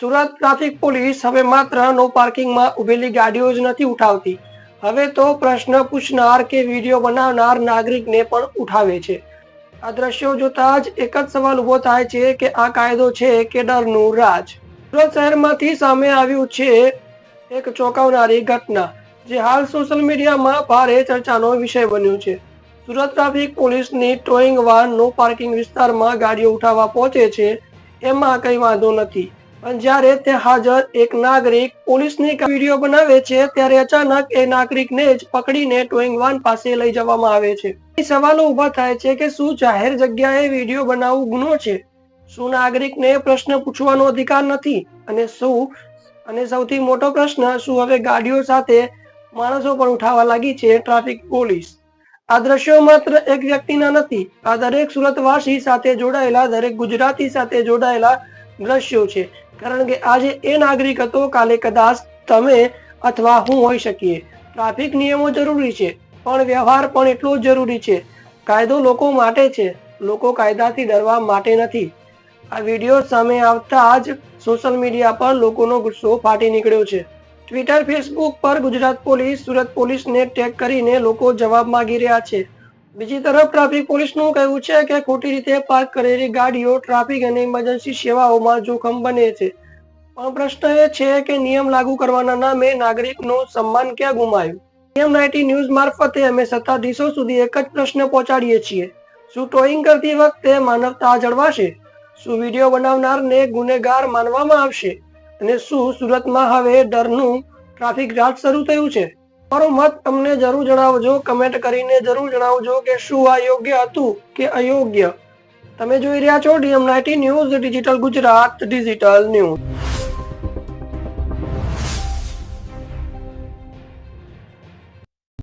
Surat traffic police હવે માત્ર નો પાર્કિંગમાં ઉભેલી ગાડીઓ જ નથી ઉઠાવતી. હવે તો પ્રશ્ન પૂછનાર કે વીડિયો બનાવનાર નાગરિકને પણ ઉઠાવે છે. આ દ્રશ્યો જોતા જ એક જ સવાલ ઊભો થાય છે કે આ કાયદો છે કે ડરનું રાજ? સુરત શહેરમાંથી સામે આવ્યું છે એક ચોંકાવનારી ઘટના, જે હાલ સોશિયલ મીડિયામાં ભારે ચર્ચાનો વિષય બન્યો છે. સુરત ટ્રાફિક પોલીસની ટોઈંગ વાન નો પાર્કિંગ વિસ્તારમાં ગાડીઓ ઉઠાવવા પહોંચે છે, એમાં કંઈ વાંધો નથી. પણ જ્યારે તે હાજર એક નાગરિક પોલીસને વીડિયો બનાવે છે, ત્યારે અચાનક એ નાગરિકને જ પકડીને ટોઈંગ વાન પાસે લઈ જવામાં આવે છે. સવાલો ઊભા થાય છે કે શું જાહેર જગ્યાએ વીડિયો બનાવવું ગુનો છે? શું નાગરિકને પ્રશ્ન પૂછવાનો અધિકાર નથી? અને શું, અને સૌથી મોટો પ્રશ્ન, શું હવે ગાડીઓ સાથે માણસો પણ ઉઠાવા લાગી છે ટ્રાફિક પોલીસ? આ દ્રશ્યો માત્ર એક વ્યક્તિના નથી, આ દરેક સુરતવાસી સાથે જોડાયેલા, દરેક ગુજરાતી સાથે જોડાયેલા દ્રશ્યો છે. કારણ કે આજે એ નાગરિક હતો કાલે કદાચ તમે અથવા હું હોઈ શકીએ. ટ્રાફિક નિયમો જરૂરી છે, પણ વ્યવહાર પણ એટલો જ જરૂરી છે. કાયદો લોકો માટે છે, લોકો કાયદાથી ડરવા માટે નથી. આ વીડિયો સામે આવતા જ સોશિયલ મીડિયા પર લોકોનો ગુસ્સો ફાટી નીકળ્યો છે. ટ્વિટર, ફેસબુક પર ગુજરાત પોલીસ, સુરત પોલીસને ટેગ કરીને લોકો જવાબ માગી રહ્યા છે. બીજી તરફ ટ્રાફિક પોલીસનું કહેવું છે કે ખોટી રીતે પાર્ક કરેલી ગાડીઓ ટ્રાફિક અને ઇમરજન્સી સેવાઓમાં જોખમ બને છે. પણ પ્રશ્ન એ છે કે નિયમ લાગુ કરવાના નામે નાગરિકનું સન્માન ક્યાં ગુમાયું? નિયમ નાઇટી ન્યૂઝ મારફતે અમે સત્તાધીશો સુધી એક જ પ્રશ્ન પહોંચાડીએ છીએ. શું ટોઈંગ કરતી વખતે માનવતા જળવાશે? શું વીડિયો બનાવનારને ગુનેગાર માનવામાં આવશે? અને શું સુરતમાં હવે ડરનું ટ્રાફિક રાજ શરૂ થયું છે? તમારો મત તમને જરૂર જણાવજો કમેન્ટ કરીને જરૂર જણાવજો કે શું આ યોગ્ય હતું કે અયોગ્ય. તમે જોઈ રહ્યા છો DM ninety news digital Gujarat digital news